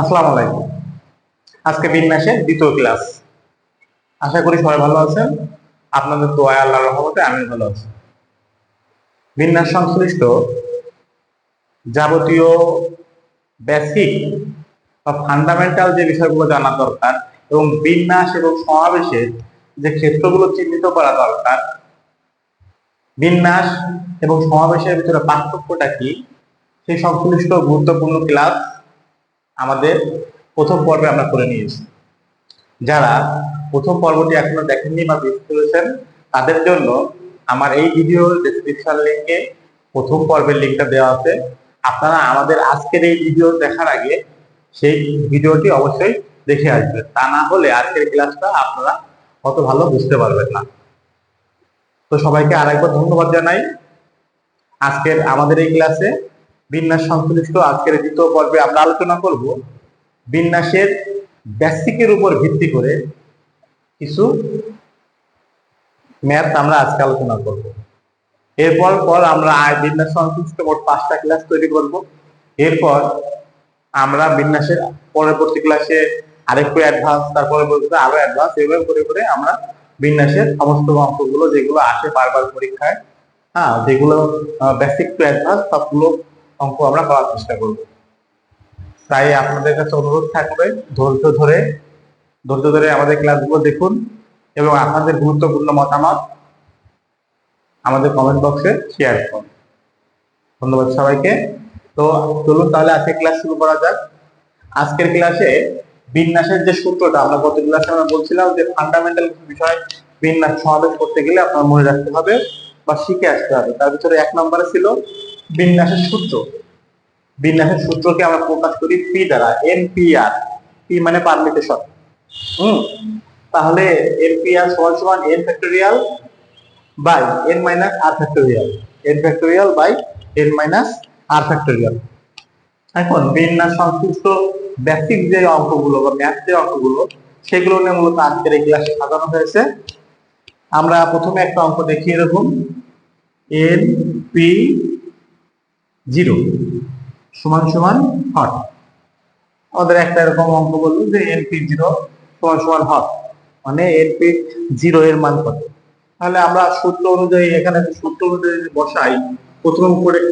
আসসালামু আলাইকুম। আজকে বিন্যাসের দ্বিতীয় ক্লাস। আশা করি সবাই ভালো আছেন। আপনাদের দোয়া আল্লাহর রহমতে আমি ভালো আছি। বিন্যাস সংশ্লিষ্ট যাবতীয় বেসিক বা ফান্ডামেন্টাল যে বিষয়গুলো জানা দরকার এবং বিন্যাস এবং সমাবেশের যে ক্ষেত্রগুলো চিহ্নিত করা দরকার বিন্যাস এবং সমাবেশের ভিতরে পার্থক্যটা কি? সেই সংশ্লিষ্ট গুরুত্বপূর্ণ ক্লাস আমাদের প্রথম পর্বে আমরা করে নিয়েছি। যারা প্রথম পর্বটি এখনও দেখেননি বা মিস করেছেন, তাদের জন্য আমার এই ভিডিও ডেসক্রিপশন লিঙ্কে প্রথম পর্বের লিঙ্কটা দেওয়া আছে। আপনারা আমাদের আজকের এই ভিডিও দেখার আগে সেই ভিডিওটি অবশ্যই দেখে আসবেন। তা না হলে আজকের ক্লাসটা আপনারা অত ভালো বুঝতে পারবেন না। তো সবাইকে আরেকবার ধন্যবাদ জানাই। আজকের আমাদের এই ক্লাসে বিন্যাস সংশ্লিষ্ট আজকের দ্বিতীয় পর্বে আমরা আলোচনা করব বিন্যাসের বেসিকের উপর ভিত্তি করে কিছু ম্যাথ আমরা আজকে আলোচনা করব। এরপর পর আমরা বিন্যাস সংশ্লিষ্ট মোট পাঁচটা ক্লাস তৈরি করব। এরপর আমরা বিন্যাসের পরবর্তী ক্লাসে আরেকটু অ্যাডভান্স তার পরবর্তীতে আরও অ্যাডভান্স এভাবে করে করে আমরা বিন্যাসের সমস্ত অঙ্কগুলো যেগুলো আসে বারবার পরীক্ষায় হ্যাঁ যেগুলো বেসিক টু অ্যাডভান্স সবগুলো অঙ্ক আমরা করার চেষ্টা করব। তাই আপনাদের কাছে অনুরোধ থাকবে, ধৈর্য ধরে ধৈর্য ধরে আমাদের ক্লাসগুলো দেখুন এবং আপনাদের গুরুত্বপূর্ণ মতামত আমাদের কমেন্ট বক্সে শেয়ার করুন। ধন্যবাদ সবাইকে। তো চলুন তাহলে আজকে ক্লাস শুরু করা যাক। আজকের ক্লাসে বিন্যাসের যে সূত্রটা, আমরা গত ক্লাসে আমরা বলছিলাম যে ফান্ডামেন্টাল কিছু বিষয় বিন্যাস সমাবেশ করতে গেলে আপনার মনে রাখতে হবে বা শিখে আসতে হবে। তার ভিতরে এক নম্বরে ছিল বিন্যাসের সূত্র। বিন্যাসের সূত্রকে আমরা প্রকাশ করি পি দ্বারা এন পি আর পি মানে পারমিটেশন হুম? তাহলে এন পি আর সমান সমান N factorial by N minus R factorial N factorial by N minus R factorial এখন বিন্যাস সংশ্লিষ্ট বেসিক যে অঙ্কগুলো বা ম্যাথ যে অঙ্কগুলো, সেগুলো নিয়ে মূলত আজকের এই ক্লাসে সাজানো হয়েছে। আমরা প্রথমে একটা অঙ্ক দেখি এরকম এন পি জিরো। সমান সমান হট আমাদের একটা এরকম অঙ্ক বলল যে এন পি জিরো সমান সমান হট মানে এন পি জিরো এর মান কত? তাহলে আমরা সূত্র অনুযায়ী এখানে সূত্র অনুযায়ী বসাই, প্রথম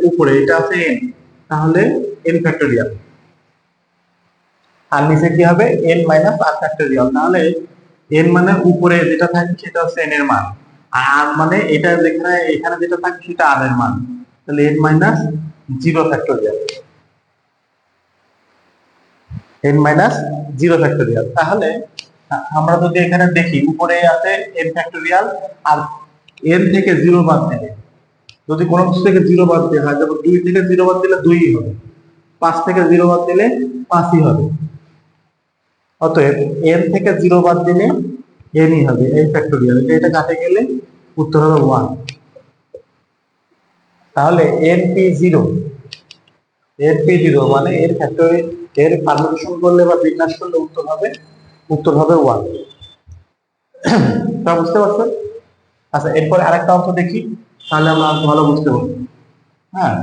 উপরে এটা আছে এন তাহলে এন ফ্যাক্টোরিয়াল আর নিচে কি হবে? এন মাইনাস আর ফ্যাক্টোরিয়াল তাহলে এন মানে উপরে যেটা থাকে সেটা হচ্ছে এন এর মান। আর মানে এটা যেখানে এখানে যেটা থাকে সেটা আর এর মান। তাহলে N minus zero factorial. N minus zero factorial. তাহলে, আমরা যদি এখানে দেখি, উপরে আছে এন ফ্যাক্টোরিয়াল আর এন থেকে জিরো বাদ দিলে, যদি কোনো কিছু থেকে জিরো বাদ দেওয়া হয়, যেমন দুই থেকে জিরো বাদ দিলে দুই হবে, পাঁচ থেকে জিরো বাদ দিলে পাঁচই হবে। অতএব এন থেকে জিরো বাদ দিলে এনই হবে এই ফ্যাক্টোরিয়াল। এটা কাটে গেলে উত্তর হবে ওয়ান তাহলে এন পি জিরো এর পি জিরো মানে এর ফ্যাক্টরি এর পারমিটেশন করলে বা বিন্যাস করলে উত্তর হবে উত্তর হবে ওয়ান তা বুঝতে পারছেন? আচ্ছা এরপরে আরেকটা অঙ্ক দেখি, তাহলে আমরা ভালো বুঝতে পারব। হ্যাঁ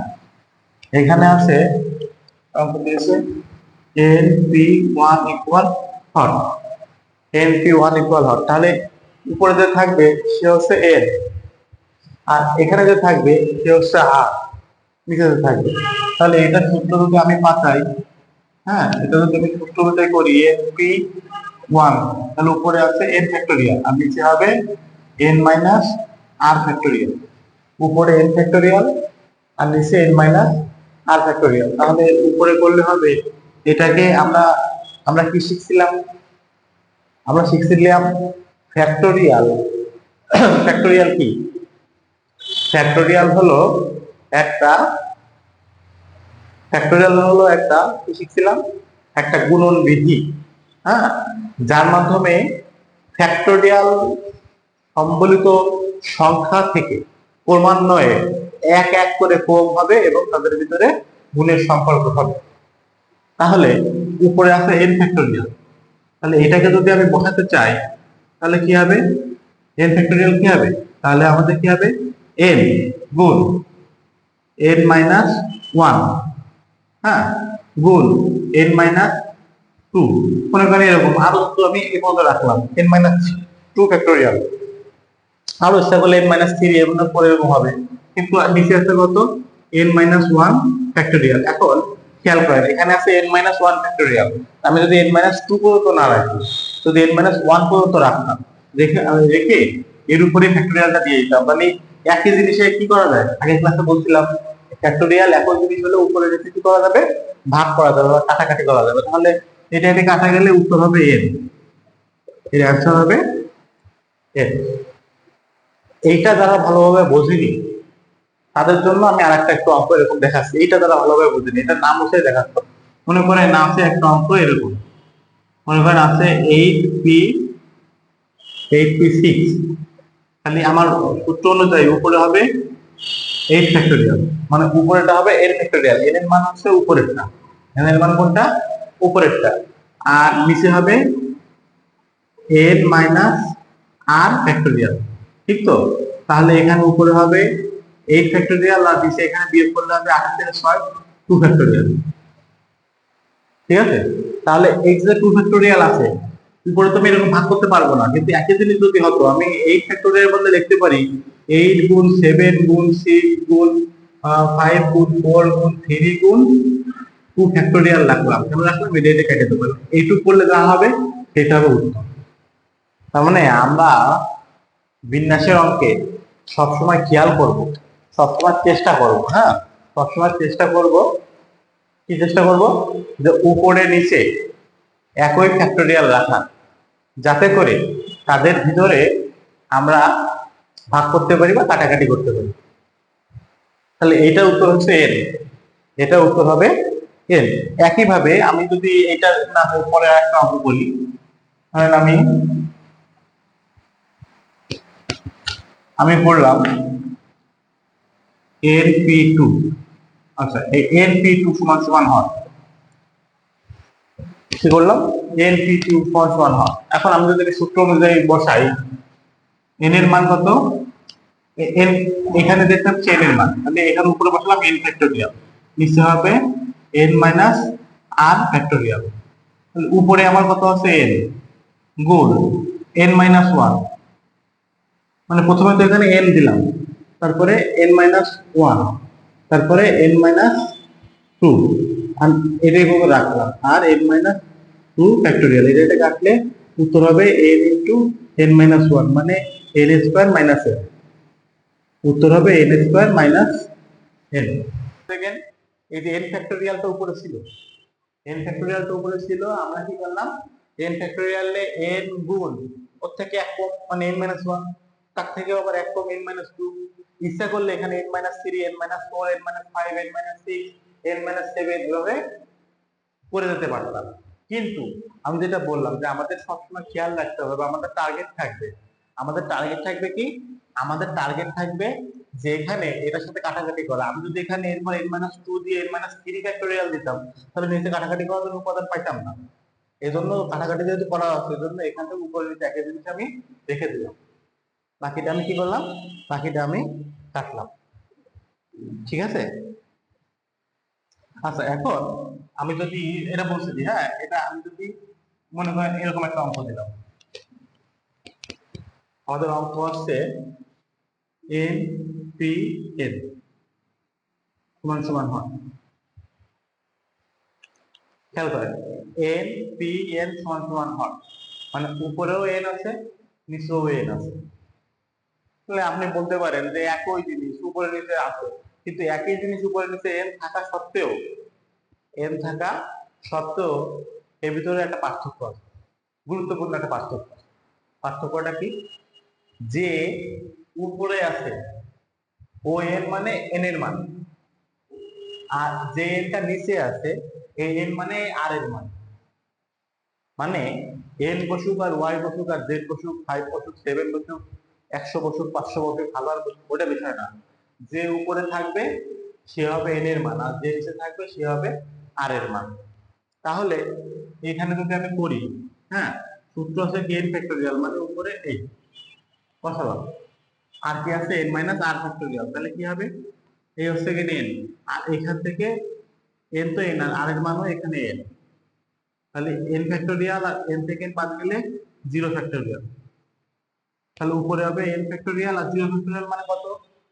এখানে আছে অঙ্ক দিয়েছে এন পি ওয়ান ইকুয়াল হট এন পি ওয়ান ইকুয়াল হট তাহলে উপরে যে থাকবে, সে হচ্ছে এন আর এখানে যে থাকবে, সে হচ্ছে আর নিচে থাকবে। তাহলে এটা সূত্র যদি আমি পাতাই হ্যাঁ এটা যদি আমি সূত্র অনুযায়ী করি এন পি ওয়ান তাহলে উপরে আছে এন ফ্যাক্টোরিয়াল আর নিচে হবে এন মাইনাস আর ফ্যাক্টোরিয়াল উপরে এন ফ্যাক্টোরিয়াল আর নিচে এন মাইনাস আর ফ্যাক্টোরিয়াল তাহলে উপরে করলে হবে, এটাকে আমরা আমরা কি শিখছিলাম? আমরা শিখছিলাম ফ্যাক্টোরিয়াল ফ্যাক্টোরিয়াল কি? ফ্যাক্টোরিয়াল হলো একটা ফ্যাক্টোরিয়াল হলো একটা, কি শিখছিলাম? একটা গুণন বিধি হ্যাঁ? যার মাধ্যমে ফ্যাক্টোরিয়াল সম্বলিত সংখ্যা থেকে ক্রমান্বয়ে এক এক করে কম হবে এবং তাদের ভিতরে গুণের সম্পর্ক হবে। তাহলে উপরে আছে এন ফ্যাক্টোরিয়াল তাহলে এটাকে যদি আমি বসাতে চাই, তাহলে কি হবে? এন ফ্যাক্টোরিয়াল কি হবে? তাহলে আমাদের কি হবে? এন গুণ এন মাইনাস ওয়ান হ্যাঁ গুণ এন মাইনাস টু মনে করেন এরকম। আরও তো আমি এই পর্যন্ত রাখলাম। এন মাইনাস টু ফ্যাক্টোরিয়াল আরও ইচ্ছা করলে এন মাইনাস থ্রি এর মধ্যে পরে এরকম হবে। কিন্তু নিচে আছে কত? এন মাইনাস ওয়ান ফ্যাক্টোরিয়াল এখন খেয়াল করেন, এখানে আছে এন মাইনাস ওয়ান ফ্যাক্টোরিয়াল আমি যদি এন মাইনাস টু পর্যন্ত না রাখি, যদি এন মাইনাস ওয়ান পর্যন্ত রাখতাম রেখে রেখে এর উপরে ফ্যাক্টোরিয়ালটা দিয়ে দিতাম। মানে একই জিনিসে কি করা যায়? আগের ক্লাসে বলছিলাম ফ্যাক্টোরিয়াল একই জিনিস হলে উপরে রেখে কি করা যাবে? ভাগ করা যাবে বা কাটাকাটি করা যাবে। তাহলে এটা এটা কাটা গেলে উত্তর হবে এন এর অ্যান্সার হবে এন এইটা যারা ভালোভাবে বোঝেনি, তাদের জন্য আমি আর একটা একটু অঙ্ক এরকম দেখাচ্ছি। এইটা যারা ভালোভাবে বোঝেনি, এটার নাম হচ্ছে দেখাচ্ছি। মনে করে করেন আছে একটা অঙ্ক এরকম। মনে করেন আছে eight P eight P six খালি আমার সূত্র অনুযায়ী উপরে হবে এইট ফ্যাক্টোরিয়াল মানে উপরেটা হবে এন ফ্যাক্টোরিয়াল এর মান হচ্ছে উপরেরটা। এন এর মান কোনটা? উপরেরটা। আর নিচে হবে এন মাইনাস আর ফ্যাক্টোরিয়াল ঠিক তো? তাহলে এখানে উপরে হবে এইট ফ্যাক্টোরিয়াল আর নিচে এখানে বিয়োগ করলে হবে আঠাশ থেকে ছয় টু ফ্যাক্টোরিয়াল ঠিক আছে? তাহলে এই যে টু ফ্যাক্টোরিয়াল আছে উপরে তো আমি এরকম ভাগ করতে পারব না। কিন্তু একই জিনিস যদি হতো, আমি এইট ফ্যাক্টোরিয়াল বলতে লিখতে পারি এইট গুণ সেভেন গুণ সিক্স গুণ ফাইভ গুণ ফোর গুণ থ্রি গুণ টু ফ্যাক্টোরিয়াল রাখলাম। কেমন রাখলাম? এটা এটা কেটে দেবো। এইটুকু করলে যা হবে, সেটা হবে উত্তর তার মানে আমরা বিন্যাসের অঙ্কে সবসময় খেয়াল করব। সবসময় চেষ্টা করব হ্যাঁ? সবসময় চেষ্টা করব। কি চেষ্টা করব? যে উপরে নিচে একই ফ্যাক্টোরিয়াল রাখা। যাতে করে তাদের ভিতরে আমরা ভাগ করতে পারি বা কাটাকাটি করতে পারি। তাহলে এটা উত্তর হচ্ছে এন এটা উত্তর হবে এন একইভাবে আমি যদি এটা না হয় পরে একটা অঙ্ক বলি, ধরেন আমি আমি পড়লাম এন পি টু আচ্ছা এন পি টু সমান সমান হয়। কি করলাম এন পি টু সমান সমান হয়। এখন আমি যদি সূত্র অনুযায়ী বসাই এন এর মান কত? এন এখানে দেখতে হচ্ছে এন এর মান। তাহলে এখানে উপরে বসালাম এন ফ্যাক্টোরিয়াল নিচে হবে এন মাইনাস আর ফ্যাক্টোরিয়াল উপরে আমার কত আছে? এন গুণ এন মাইনাস ওয়ান মানে প্রথমে তো এখানে এন দিলাম। তারপরে এন মাইনাস ওয়ান তারপরে এন মাইনাস টু আর এভাবে রাখলাম। আর এন মাইনাস টু ফ্যাক্টোরিয়াল এটা এটা কাটলে উত্তর হবে N into N minus one মানে এন স্কোয়ার মাইনাস এন উত্তর হবে N square minus N second এই যে এন ফ্যাক্টোরিয়ালটা উপরে ছিল। এন ফ্যাক্টোরিয়ালটা উপরে ছিল, আমরা কি করলাম? এন ফ্যাক্টোরিয়ালে এন গুণ, ওর থেকে এক কম মানে এন মাইনাস ওয়ান তার থেকে আবার এক কম এন মাইনাস টু ইচ্ছা করলে এখানে N minus three N minus four N minus five N minus six N minus seven এভাবে করে যেতে পারতাম। কিন্তু আমি যেটা বললাম যে আমাদের সবসময় খেয়াল রাখতে হবে, আমাদের টার্গেট থাকবে। আমাদের টার্গেট থাকবে কি? আমাদের টার্গেট থাকবে যে এখানে এটার সাথে কাটাকাটি করা। আমি যদি এখানে এরপর এন মাইনাস টু দিয়ে এন মাইনাস থ্রি ফ্যাক্টোরিয়াল দিতাম, তাহলে নিচে কাটাকাটি করার জন্য উপাদান পাইতাম না। এই জন্য কাটাকাটি যেহেতু করা হচ্ছে এই জন্য এখান থেকে উপরে নিচে একই জিনিস আমি রেখে দিলাম। বাকিটা আমি কি করলাম? বাকিটা আমি কাটলাম। ঠিক আছে? আচ্ছা এখন আমি যদি এটা বলছি হ্যাঁ এটা আমি যদি মনে করেন এরকম একটা অঙ্ক দিলাম। আমাদের অঙ্ক হচ্ছে এন পি এন সমান সমান হয়। খেয়াল করেন এন পি এন সমান সমান হয়। মানে উপরেও এন আছে, নিচেও এন আছে। তাহলে আপনি বলতে পারেন যে একই জিনিস, উপরে নিচে আছে। কিন্তু একই জিনিস উপরে নিচে এন থাকা সত্ত্বেও এন থাকা সত্ত্বেও এর ভিতরে একটা পার্থক্য আছে, গুরুত্বপূর্ণ একটা পার্থক্য। পার্থক্যটা কি? যে উপরে আছে, ও এন মানে এন এর মান, আর যে এনটা নিচে আছে এই এন মানে আর এর মান। মানে এন বসুক আর ওয়াই বসুক আর জেড বসুক ফাইভ বসুক সেভেন বসুক, একশো বছর পাঁচশো বছর হাজার বছর ওটা বিষয় না। যে উপরে থাকবে, সে হবে এন এর মান, আর যে নিচে থাকবে, সে হবে আর এর মান। তাহলে এখানে যদি আমি করি হ্যাঁ সূত্র আছে এন ফ্যাক্টোরিয়াল মানে উপরে এই বসালাম আর কি আছে? এন মাইনাস আর ফ্যাক্টোরিয়াল তাহলে কি হবে? এই হচ্ছে কি এন আর এখান থেকে এন তো এন আর আর এর মানও এখানে এন তাহলে এন ফ্যাক্টোরিয়াল আর এন থেকে n বাদ গেলে জিরো ফ্যাক্টোরিয়াল তাহলে উপরে হবে এন ফ্যাক্টোরিয়াল আর জিরো ফ্যাক্টোরিয়াল মানে কত?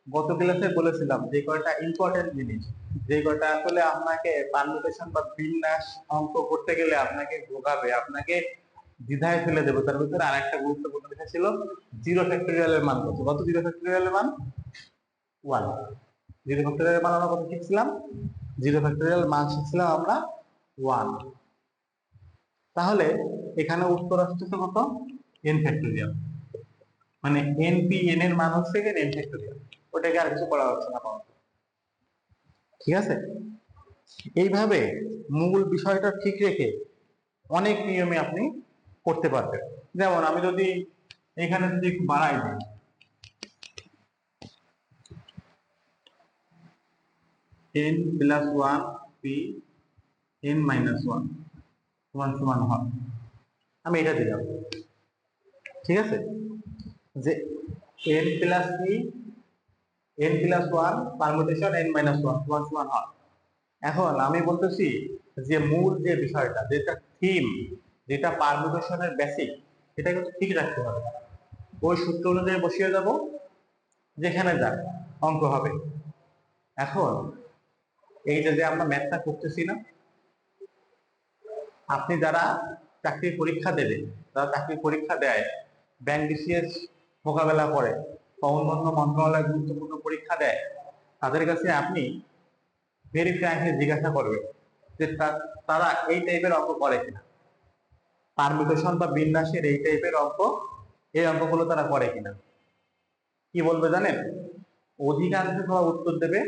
গত ক্লাসে বলেছিলাম যে কয়টা ইম্পর্টেন্ট জিনিস। যে কয়টা আসলে আপনাকে পারমুটেশন বা বিন্যাস অঙ্ক করতে গেলে আপনাকে ভোগাবে, আপনাকে দ্বিধায় ফেলে দেবে। তার ভিতরে আরেকটা গুরুত্বপূর্ণ বিষয় ছিল জিরো ফ্যাক্টোরিয়ালের মান কত? কত জিরো ফ্যাক্টোরিয়ালের মান? ওয়ান জিরো ফ্যাক্টোরিয়াল মান আমরা কত শিখছিলাম? জিরো ফ্যাক্টোরিয়াল মান শিখছিলাম আমরা ওয়ান তাহলে এখানে উত্তর আসতেছে কত? এন ফ্যাক্টোরিয়াল মানে এন পি এন এর মান হচ্ছে এন ফ্যাক্টোরিয়াল ওটাকে আর কিছু করা হচ্ছে না। ঠিক আছে? এইভাবে মূল বিষয়টা ঠিক রেখে অনেক নিয়মে আপনি করতে পারবেন। যেমন আমি যদি এখানে যদি বাড়াই দিই। N plus one P N minus one সমান সমান হয়। আমি এটা দিলাম। ঠিক আছে? যে N plus P N plus one permutation N minus one সমান সমান হয় এখন আমি বলতেছি যে মূল যে বিষয়টা, যেটা থিম যেটা পারমুটেশনের বেসিক এটা কিন্তু ঠিক রাখতে হবে। ওই সূত্র অনুযায়ী বসিয়ে যাব যেখানে যাক অঙ্ক হবে। এখন এই যে আমরা ম্যাথটা করতেছি না, আপনি যারা চাকরির পরীক্ষা দেবে, যারা চাকরির পরীক্ষা দেয় ব্যাংক বিসিএস মোকাবেলা করে বা অন্যান্য মন্ত্রণালয় গুরুত্বপূর্ণ পরীক্ষা দেয়, তাদের কাছে আপনি ভেরি ফ্র্যাঙ্কলি জিজ্ঞাসা করবেন যে তারা এই টাইপের অঙ্ক করে কিনা। পারমিটেশন বা বিন্যাসের এই টাইপের অঙ্ক, এই অঙ্কগুলো তারা করে কিনা। কি বলবে জানেন? অধিকাংশ সবাই উত্তর দেবে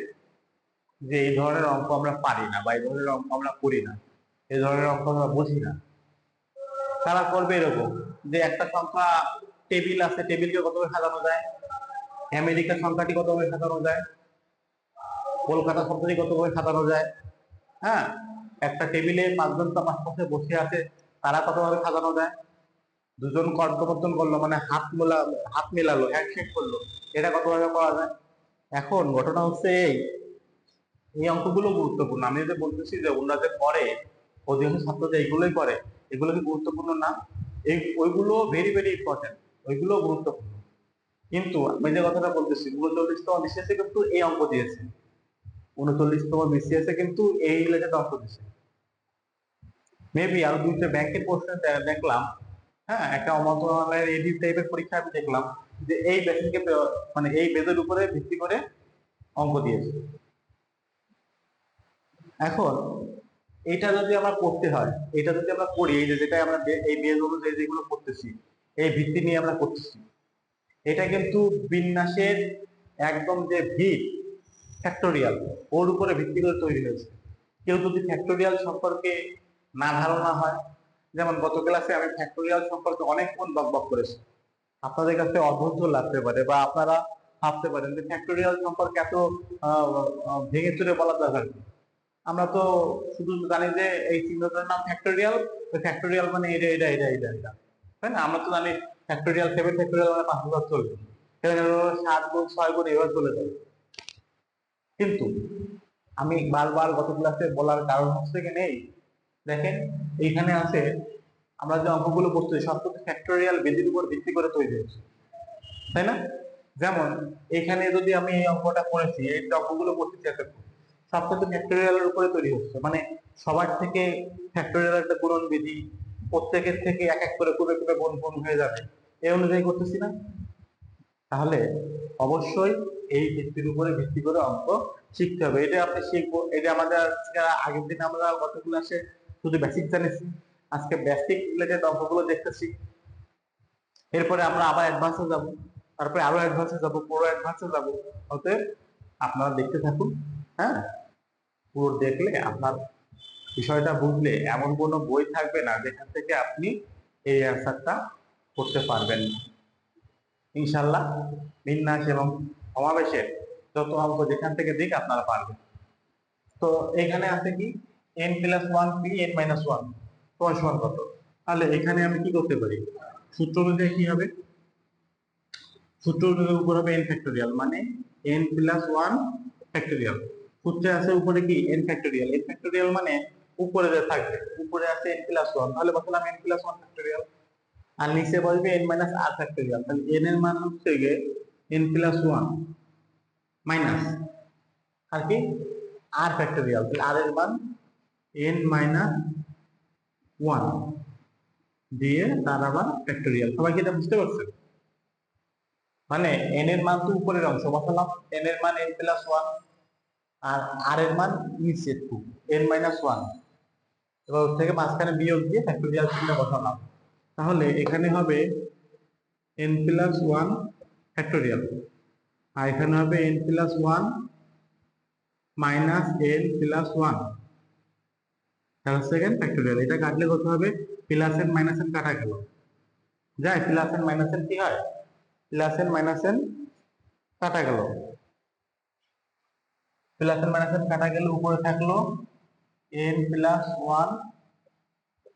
যে এই ধরনের অঙ্ক আমরা পারি না বা এই ধরনের অঙ্ক আমরা করি না, এই ধরনের অঙ্ক আমরা বুঝি না। তারা করবে এরকম যে একটা সংখ্যা টেবিল আছে টেবিলকে কতভাবে সাজানো যায়? আমেরিকার সংখ্যাটি কতভাবে সাজানো যায়, কলকাতা শব্দটি কতভাবে সাজানো যায় হ্যাঁ? একটা টেবিলে পাঁচজন পাঁচ পাশে বসে আছে, তারা কতভাবে সাজানো যায়? দুজন কর্তবর্তন করল মানে হাত মেলা, হাত মেলালো হ্যান্ডশেক করল, এটা কতভাবে করা যায়? এখন ঘটনা হচ্ছে এই এই অঙ্কগুলো গুরুত্বপূর্ণ। আমি যে বলতেছি যে ওনারা যে করে অধিকাংশ ছাত্র যে এইগুলোই করে, এগুলো কি গুরুত্বপূর্ণ না? এই, ওইগুলো ভেরি ভেরি ইম্পর্টেন্ট ওইগুলো গুরুত্বপূর্ণ। কিন্তু আমি যে কথাটা বলতেছি, উনচল্লিশতম বিসিএসে কিন্তু এই অঙ্ক দিয়েছে। উনচল্লিশতম বিসিএসে কিন্তু এই রিলেটেড অঙ্ক দিয়েছে। মেবি আরও দুইটা ব্যাংকের প্রশ্ন দেখলাম হ্যাঁ একটা মন্ত্রণালয়ের এডি টাইপের পরীক্ষা আমি দেখলাম, যে এই বেসিকে মানে এই বেদের উপরে ভিত্তি করে অঙ্ক দিয়েছে। এখন, এটা যদি আমরা করতে হয়, এটা যদি আমরা করি, এই যে যেটা আমরা এই বেদ অনুযায়ী যেগুলো করতেছি, এই ভিত্তি নিয়ে আমরা করতেছি এটা কিন্তু বিন্যাসের একদম যে ভিত ফ্যাক্টোরিয়াল ওর উপরে ভিত্তি করে তৈরি হয়েছে। কেউ যদি ফ্যাক্টোরিয়াল সম্পর্কে না ধারণা হয়, যেমন গত ক্লাসে আমি ফ্যাক্টোরিয়াল সম্পর্কে অনেকক্ষণ বক বক করেছি। আপনাদের কাছে অধৈর্য লাগতে পারে বা আপনারা ভাবতে পারেন যে ফ্যাক্টোরিয়াল সম্পর্কে এত ভেঙে চুরে বলা দরকার? আমরা তো শুধু জানি যে এই চিহ্নটার নাম ফ্যাক্টোরিয়াল ফ্যাক্টোরিয়াল মানে এটা এটা এটা এটা এটা। তাই না? আমরা তো জানি ফ্যাক্টোরিয়াল সেভেন ফ্যাক্টোরিয়াল মানে পাঁচ হাজার চলবে। সেভেন সাত গুণ, ছয় গুণ এবার চলে যাবে। কিন্তু আমি বারবার গত ক্লাসে বলার কারণ হচ্ছে কি নেই? দেখেন, এইখানে আছে, আমরা যে অঙ্কগুলো করতেছি সব কিছু ফ্যাক্টোরিয়াল বেদির উপর ভিত্তি করে তৈরি হয়েছে তাই না? যেমন এখানে যদি আমি এই অঙ্কটা করেছি, এই অঙ্কগুলো করতেছি সব কিছু ফ্যাক্টোরিয়ালের উপরে তৈরি হচ্ছে। মানে সবার থেকে ফ্যাক্টোরিয়াল একটা গুণন বিধি প্রত্যেকের থেকে এক এক করে কুবে কুবে গুণ গুণ হয়ে যাবে। এই অনুযায়ী করতেছি না। তাহলে অবশ্যই এই ভিত্তির উপরে ভিত্তি করে অঙ্ক শিখতে হবে। এটা আপনি শিখব, এটা আমাদের আগের দিন আমরা গত ক্লাসে শুধু বেসিক জানিয়েছি। আজকে বেসিক রিলেটেড অঙ্কগুলো দেখতেছি। এরপরে আমরা আবার অ্যাডভান্সে যাব। তারপরে আরও অ্যাডভান্সে যাব, পুরো অ্যাডভান্সে যাব। অতএব আপনারা দেখতে থাকুন হ্যাঁ? পুরো দেখলে আপনার বিষয়টা বুঝলে এমন কোনো বই থাকবে না যেখান থেকে আপনি এই অ্যান্সারটা করতে পারবেন না। ইনশাল্লাহ বিন্যাস এবং সমাবেশের যত অঙ্ক যেখান থেকে দিক আপনারা পারবেন। তো এখানে আছে কি? N plus one P N minus one তোমার সমান কত? তাহলে এখানে আমি কি করতে পারি? সূত্র অনুযায়ী কি হবে? সূত্র অনুযায়ী উপর হবে এন ফ্যাক্টোরিয়াল মানে এন প্লাস ওয়ান ফ্যাক্টোরিয়াল সূত্রে আছে উপরে কি? এন ফ্যাক্টোরিয়াল এন ফ্যাক্টোরিয়াল মানে উপরে যে থাকবে, উপরে আছে এন প্লাস ওয়ান তাহলে বসালাম এন প্লাস ওয়ান ফ্যাক্টোরিয়াল আর নিচে বসবে এন মাইনাস আর ফ্যাক্টোরিয়াল তাহলে এন এর মান হচ্ছে গিয়ে N plus one minus R কি? আর ফ্যাক্টোরিয়াল তাহলে আর এর মান এন মাইনাস ওয়ান দিয়ে তার আবার ফ্যাক্টোরিয়াল সবাই কি এটা বুঝতে পারছেন মানে এন এর মান তো উপরের অংশ, বসালাম এন এর মান এন প্লাস ওয়ান আর আর এর মান নিচে টু এন মাইনাস ওয়ান এবার ওর থেকে মাঝখানে বিয়োগ দিয়ে ফ্যাক্টোরিয়াল চিহ্ন বসালাম। তাহলে এখানে হবে এন প্লাস ওয়ান ফ্যাক্টোরিয়াল আর এখানে হবে N plus one minus N plus one তাহলে সেকেন্ড ফ্যাক্টোরিয়াল এটা কাটলে কত হবে? প্লাস এন মাইনাস এন কাটা গেল। যায় প্লাস এন মাইনাস এন কি হয়? প্লাস এন মাইনাস এন কাটা গেল। প্লাস এন মাইনাস এন কাটা গেল উপরে থাকল এন প্লাস ওয়ান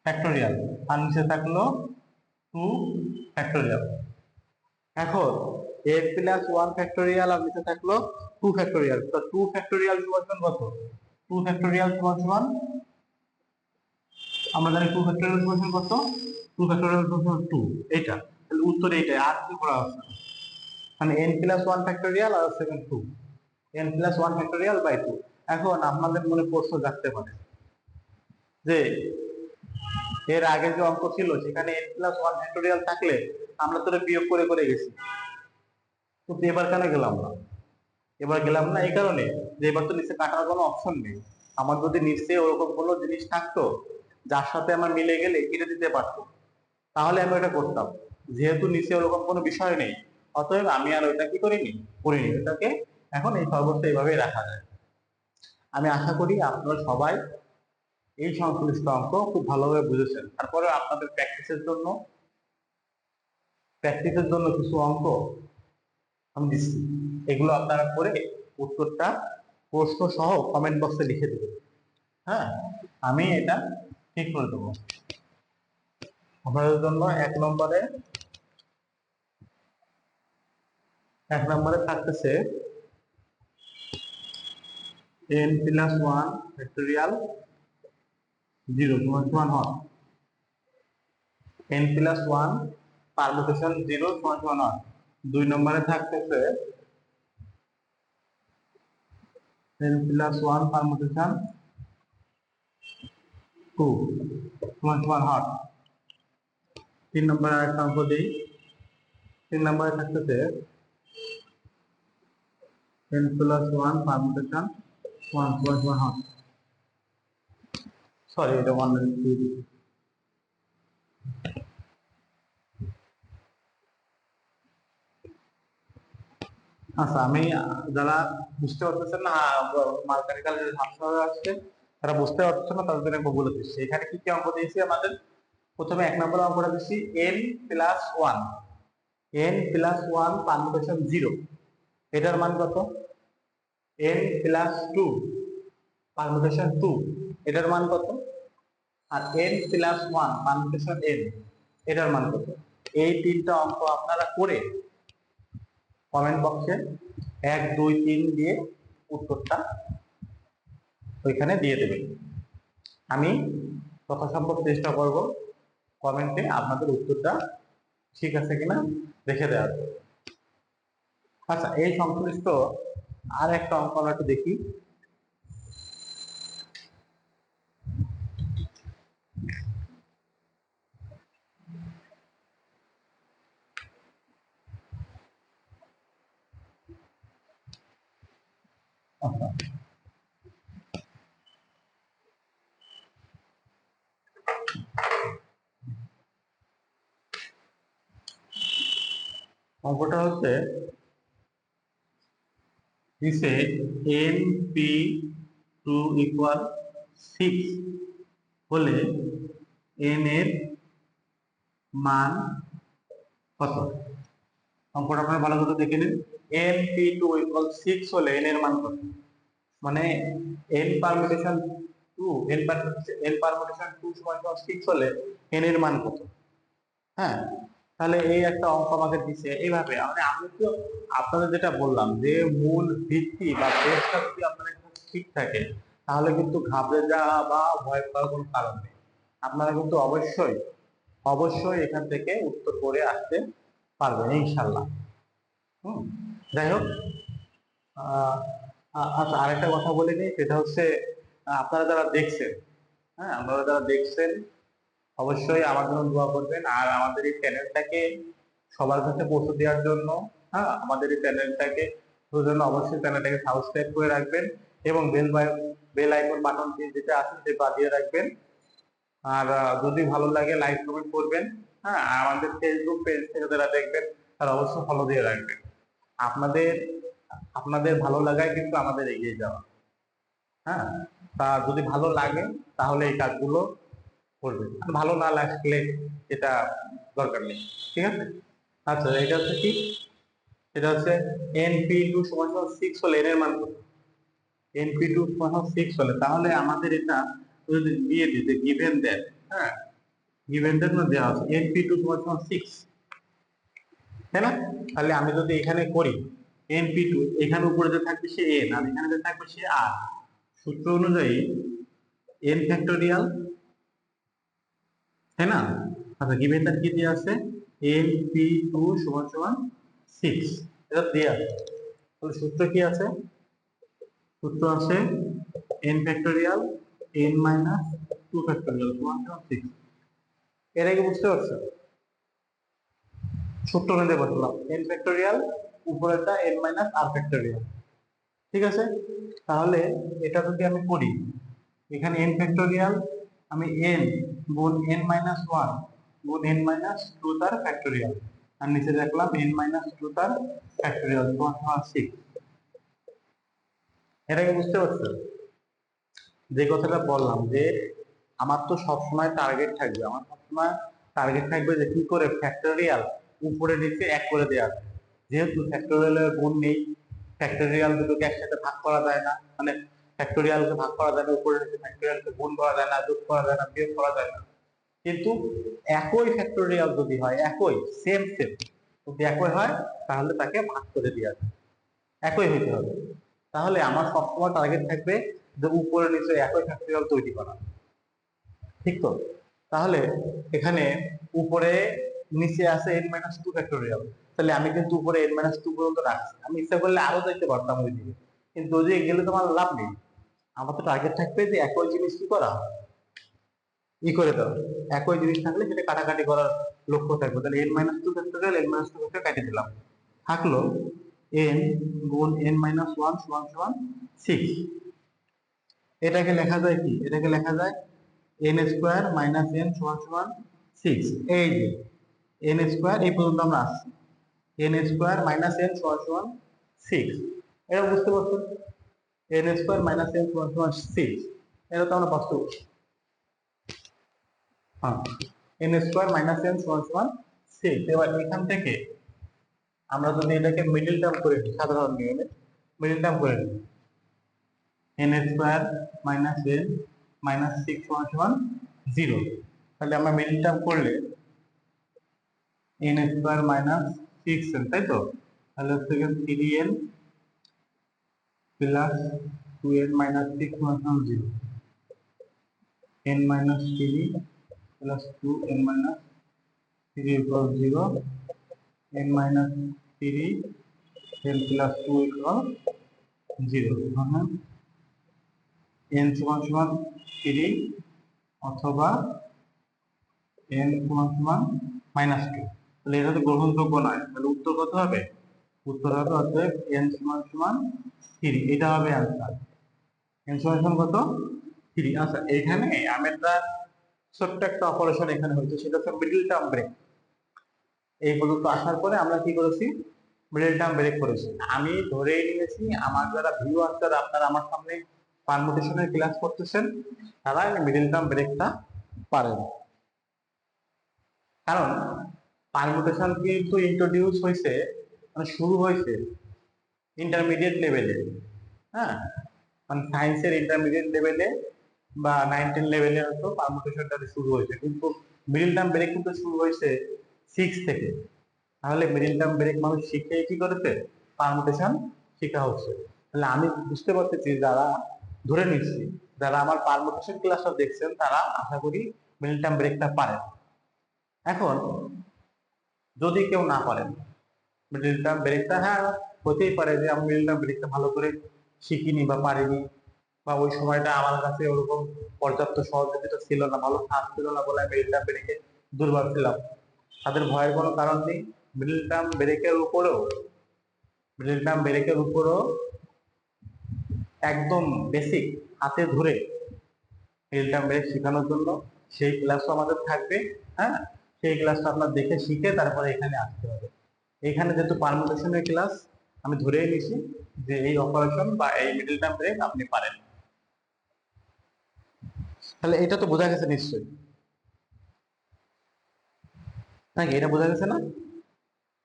ফ্যাক্টোরিয়াল আর নিচে থাকল টু ফ্যাক্টোরিয়াল এখন এন প্লাস ওয়ান ফ্যাক্টোরিয়াল আর নিচে থাকল টু ফ্যাক্টোরিয়াল তো টু ফ্যাক্টোরিয়াল সমান সমান কত? টু ফ্যাক্টোরিয়াল সমান সমান আমরা জানি টু ফ্যাক্টোরিয়াল সমান সমান কত? টু ফ্যাক্টোরিয়াল সমান সমান টু এইটা। তাহলে উত্তর এইটাই। আর কি করা না। মানে N plus one factorial R second two N plus one factorial by two এখন আপনাদের মনে প্রশ্ন জাগতে পারে। যে এর আগে যে অঙ্ক ছিল, সেখানে এন প্লাস ওয়ান ফ্যাক্টোরিয়াল থাকলে আমরা তো এটা বিয়োগ করে করে গেছি। কিন্তু এবার কেন গেলাম না? এবার গেলাম না এই কারণে যে এবার তো নিচে কাটার কোনো অপশন নেই। আমার যদি নিচে ওরকম কোনো জিনিস থাকতো, যার সাথে আমার মিলে গেলে কেটে দিতে পারতো। তাহলে আমি ওটা করতাম। যেহেতু নিচে ওরকম কোনো বিষয় নেই, অতএব আমি আর ওইটা কি করিনি? করিনি। ওটাকে এখন এই সর্বত্র এইভাবেই রাখা যায়। আমি আশা করি আপনারা সবাই এই সংশ্লিষ্ট অঙ্ক খুব ভালোভাবে বুঝেছেন। তারপরে আপনাদের প্র্যাকটিসের জন্য প্র্যাকটিসের জন্য কিছু অঙ্ক আমি দিচ্ছি। এগুলো আপনারা করে উত্তরটা প্রশ্ন সহ কমেন্ট বক্সে লিখে দেবেন। হ্যাঁ? আমি এটা ঠিক করে দেবো। আপনাদের জন্য এক নম্বরে এক নম্বরে থাকতেছে N plus one factorial zero সমান সমান হয় N plus one permutation zero সমান সমান হয় দুই নম্বরে থাকতেছে N plus one permutation two সমান সমান হয় তিন নম্বরে আরেকটা অঙ্ক দিই। তিন নম্বরে থাকতেছে N plus one permutation one সমান সমান হয় সরি এটা ওয়ান আচ্ছা আমি যারা বুঝতে পারতেছেন না মার্কারিকাল যে ঝাপসা আসছে, তারা বুঝতে পারছে না, তাদের জন্য বলে দিচ্ছি এখানে কি কি অঙ্ক দিয়েছি আমাদের? প্রথমে এক নম্বর অঙ্কটা দিচ্ছি N plus one N plus one permutation zero এটার মান কত? N plus two permutation two এটার মান কত? আর N plus one permutation N এটার মান কত? এই তিনটা অঙ্ক আপনারা করে কমেন্ট বক্সে এক, দুই, তিন দিয়ে উত্তরটা ওইখানে দিয়ে দেবেন। আমি যথাসম্ভব চেষ্টা করব কমেন্টে আপনাদের উত্তরটা ঠিক আছে কিনা দেখে জন্য। আচ্ছা এই সংশ্লিষ্ট আর একটা অঙ্ক আমরা একটু দেখি। অঙ্কটা হচ্ছে দিছে N P two equal six হলে এন এর মান কত? অঙ্কটা আপনারা ভালো করে দেখে নিন। N P two equal six হলে এন এর মান কত? মানে N permutation two N N permutation two সমান সিক্স হলে এন এর মান কত? হ্যাঁ? তাহলে এই একটা অঙ্ক আমাকে দিছে। এইভাবে মানে আমি তো আপনাদের যেটা বললাম যে মূল ভিত্তি বা বেসটা যদি আপনাদের কাছে ঠিক থাকে, তাহলে কিন্তু ঘাবড়ে যাওয়া বা ভয় পাওয়ার কোনো কারণ নেই। আপনারা কিন্তু অবশ্যই অবশ্যই এখান থেকে উত্তর করে আসতে পারবেন ইনশাল্লাহ হুম? যাই হোক আচ্ছা আরেকটা কথা বলে নিই, সেটা হচ্ছে আপনারা যারা দেখছেন হ্যাঁ আপনারা যারা দেখছেন, অবশ্যই আমার জন্য দোয়া করবেন। আর আমাদের এই চ্যানেলটাকে সবার কাছে পৌঁছে দেওয়ার জন্য হ্যাঁ আমাদের এই চ্যানেলটাকে জন্য অবশ্যই চ্যানেলটাকে সাবস্ক্রাইব করে রাখবেন এবং বেল বেল আইকন বাটনটি যেটা আছে, সেটা বাজিয়ে রাখবেন। আর যদি ভালো লাগে, লাইক, কমেন্ট করবেন হ্যাঁ আমাদের ফেসবুক পেজ থেকে যারা দেখবেন, তারা অবশ্যই ফলো দিয়ে রাখবেন। আপনাদের আপনাদের ভালো লাগায় কিন্তু আমাদের এগিয়ে যাওয়া। হ্যাঁ? তা যদি ভালো লাগে, তাহলে এই কাজগুলো করবে ভালো না লাগলে এটা দরকার নেই। ঠিক আছে? আচ্ছা এটা হচ্ছে কি? এটা হচ্ছে এন পি টু সমান সিক্স হলে এর মান কত? এন পি টু সমান সিক্স হলে, তাহলে আমাদের এটা যদি দিয়ে দিতে গিভেন দেন হ্যাঁ? গিভেন দেন না দেওয়া আছে। এন পি টু সমান সিক্স তাই না? তাহলে আমি যদি এখানে করি এন পি টু এখানে উপরে যে থাকবে সে এন আর এখানে যে থাকবে সে আর সূত্র অনুযায়ী এন ফ্যাক্টোরিয়াল তাই না? আচ্ছা গিভেন দ্যাট কি দিয়ে আছে? এন পি টু সমান সমান সিক্স এটা দিয়ে আছে। তাহলে সূত্র কি আছে? সূত্র আছে N factorial N minus two factorial সমান সমান সিক্স এর আগে বুঝতে পারছ? সূত্র নিতে বসলাম এন ফ্যাক্টোরিয়াল উপরেরটা এন মাইনাস আর ফ্যাক্টোরিয়াল ঠিক আছে? তাহলে এটা যদি আমি করি, এখানে এন ফ্যাক্টোরিয়াল আমি এন গুণ এন মাইনাস ওয়ান গুণ এন মাইনাস টু তার ফ্যাক্টোরিয়াল আর নিচে দেখলাম এন মাইনাস টু তার ফ্যাক্টোরিয়াল সমান সমান সিক্স এটাকে বুঝতে পারছ? যে কথাটা বললাম যে আমার তো সবসময় টার্গেট থাকবে। আমার সবসময় টার্গেট থাকবে যে কি করে? ফ্যাক্টোরিয়াল উপরে নিচে এক করে দেওয়া যায় যেহেতু ফ্যাক্টোরিয়ালের গুণ নেই ফ্যাক্টোরিয়াল দুটোকে একসাথে ভাগ করা যায় না। মানে ফ্যাক্টোরিয়ালকে ভাগ করা যায় না, উপরে নিচে ফ্যাক্টোরিয়ালকে গুণ করা যায় না, যোগ করা যায় না, বিয়োগ করা যায় না। কিন্তু একই ফ্যাক্টোরিয়াল যদি হয়, একই সেম সেম যদি একই হয়, তাহলে তাকে ভাগ করে দেওয়া যায়। একই হইতে হবে। তাহলে আমার সবসময় টার্গেট থাকবে যে উপরে নিচে একই ফ্যাক্টোরিয়াল তৈরি করা। ঠিক তো? তাহলে এখানে উপরে নিচে আছে এন মাইনাস টু ফ্যাক্টোরিয়াল তাহলে আমি কিন্তু উপরে এন মাইনাস টু পর্যন্ত রাখছি। আমি ইচ্ছা করলে আরও যাইতে পারতাম ওই দিকে কিন্তু ওই গেলে তো আমার লাভ নেই। আমার তো টার্গেট থাকবে যে একই জিনিস কি করা? ই করে দাও। একই জিনিস থাকলে সেটা কাটাকাটি করার লক্ষ্য থাকবে। তাহলে N minus two factorial N minus two factorial কাটিয়ে দিলাম। থাকল এন গুণ এন মাইনাস ওয়ান সমান সমান সিক্স এটাকে লেখা যায় কি? এটাকে লেখা যায় এন স্কোয়ার মাইনাস এন সমান সমান সিক্স এই যে। এন স্কোয়ার এই পর্যন্ত আমরা আসছি। এন স্কোয়ার মাইনাস এন সমান সমান সিক্স এটা বুঝতে পারছ? এন স্কোয়ার মাইনাস এন সমান সমান সিক্স এটা তো আমরা বাস্তব হ্যাঁ। এন স্কোয়ার মাইনাস এন সমান সমান সিক্স এবার এখান থেকে আমরা যদি এটাকে মিডিল টার্ম করে নিই, সাধারণ নিয়মে মিডিল টার্ম করে নিই। N square minus N minus six সমান সমান জিরো তাহলে আমরা মিডিল টার্ম করলে N square minus six N তাই তো? তাহলে হচ্ছে three N plus two N minus six সমান zero N minus three plus two N minus three equal zero N minus three N plus two equal zero N সমান সমান three অথবা N সমান সমান মাইনাস টু তাহলে এটা তো গ্রহণযোগ্য নয়। তাহলে উত্তর কত হবে? উত্তর হবে অতএব এন সমান সমান থ্রি এটা হবে অ্যান্সার এন সমান সমান কত? থ্রি আচ্ছা এখানে আমি একটা ছোট্ট একটা অপারেশন এখানে হয়েছে। সেটা হচ্ছে মিডিল টার্ম ব্রেক এই পর্যন্ত আসার পরে আমরা কি করেছি? মিডিল টার্ম ব্রেক করেছি। আমি ধরে নিয়েছি, আমার যারা ভিউ যারা আপনারা আমার সামনে পারমুটেশনের ক্লাস করতেছেন, তারা মিডিল টার্ম ব্রেকটা পারেন। কারণ পারমুটেশন কিন্তু ইন্ট্রোডিউস হয়েছে মানে শুরু হয়েছে ইন্টারমিডিয়েট লেভেলে হ্যাঁ? মানে সায়েন্সের ইন্টারমিডিয়েট লেভেলে বা নাইন টেন লেভেলে হয়তো পারমুটেশনটা শুরু হয়েছে। কিন্তু মিডিল টার্ম ব্রেক কিন্তু শুরু হয়েছে সিক্স থেকে। তাহলে মিডিল টার্ম ব্রেক মানুষ শিখে কি করেছে? পারমুটেশন শেখা হচ্ছে। তাহলে আমি বুঝতে পারতেছি যারা, ধরে নিচ্ছি, যারা আমার পারমোটেশন ক্লাসটা দেখছেন, তারা আশা করি মিডল টার্ম ব্রেকটা পারেন এখন যদি কেউ না পারেন মিডল টার্ম ব্রেকটা হ্যাঁ হতেই পারে যে আমি মিডল টার্ম ব্রেকটা ভালো করে শিখিনি বা পারিনি বা ওই সময়টা আমার কাছে ওরকম পর্যাপ্ত সহযোগিতা ছিল না, ভালো কাজ ছিল না বলে মিডল টার্ম ব্রেকে দুর্বল ছিলাম। তাদের ভয়ের কোনো কারণ নেই। মিডল টার্ম ব্রেকের উপরেও মিডল টার্ম ব্রেকের উপরও একদম বেসিক হাতে ধরে মিডিল টার্ম ব্রেক শেখানোর জন্য সেই ক্লাসও আমাদের থাকবে হ্যাঁ? সেই ক্লাসটা আপনার দেখে শিখে তারপরে এখানে আসতে হবে। এখানে যেহেতু পারমুটেশনের ক্লাস আমি ধরেই নিছি যে এই অপারেশন বা এই মিডল টার্ম ব্রেক আপনি পারেন। তাহলে এটা তো বোঝা গেছে নিশ্চয়ই। নাকি এটা বোঝা গেছে না?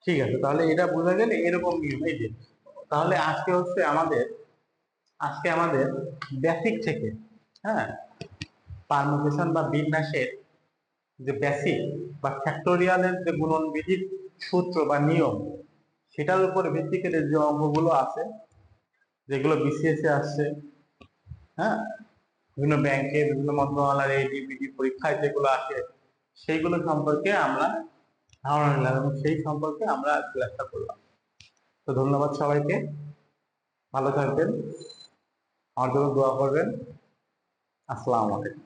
ঠিক আছে, তাহলে এটা বোঝা গেলে এরকম নিয়ম, এই যে। তাহলে আজকে হচ্ছে আমাদের, আজকে আমাদের বেসিক থেকে হ্যাঁ পারমুটেশন বা বিন্যাসের যে বেসিক বা ফ্যাক্টোরিয়ালের যে গুণনবিধির সূত্র বা নিয়ম, সেটার উপর ভিত্তি করে যে অঙ্কগুলো আছে, যেগুলো বিসিএস এ আসছে হ্যাঁ? বিভিন্ন ব্যাংকে বিভিন্ন মন্ত্রণালয়ের এডিবিডি পরীক্ষায় যেগুলো আসে, সেইগুলো সম্পর্কে আমরা ধারণা নিলাম এবং সেই সম্পর্কে আমরা ক্লাসটা করলাম। তো ধন্যবাদ সবাইকে। ভালো থাকবেন। আমার জন্য দোয়া করবেন। আসসালামু আলাইকুম।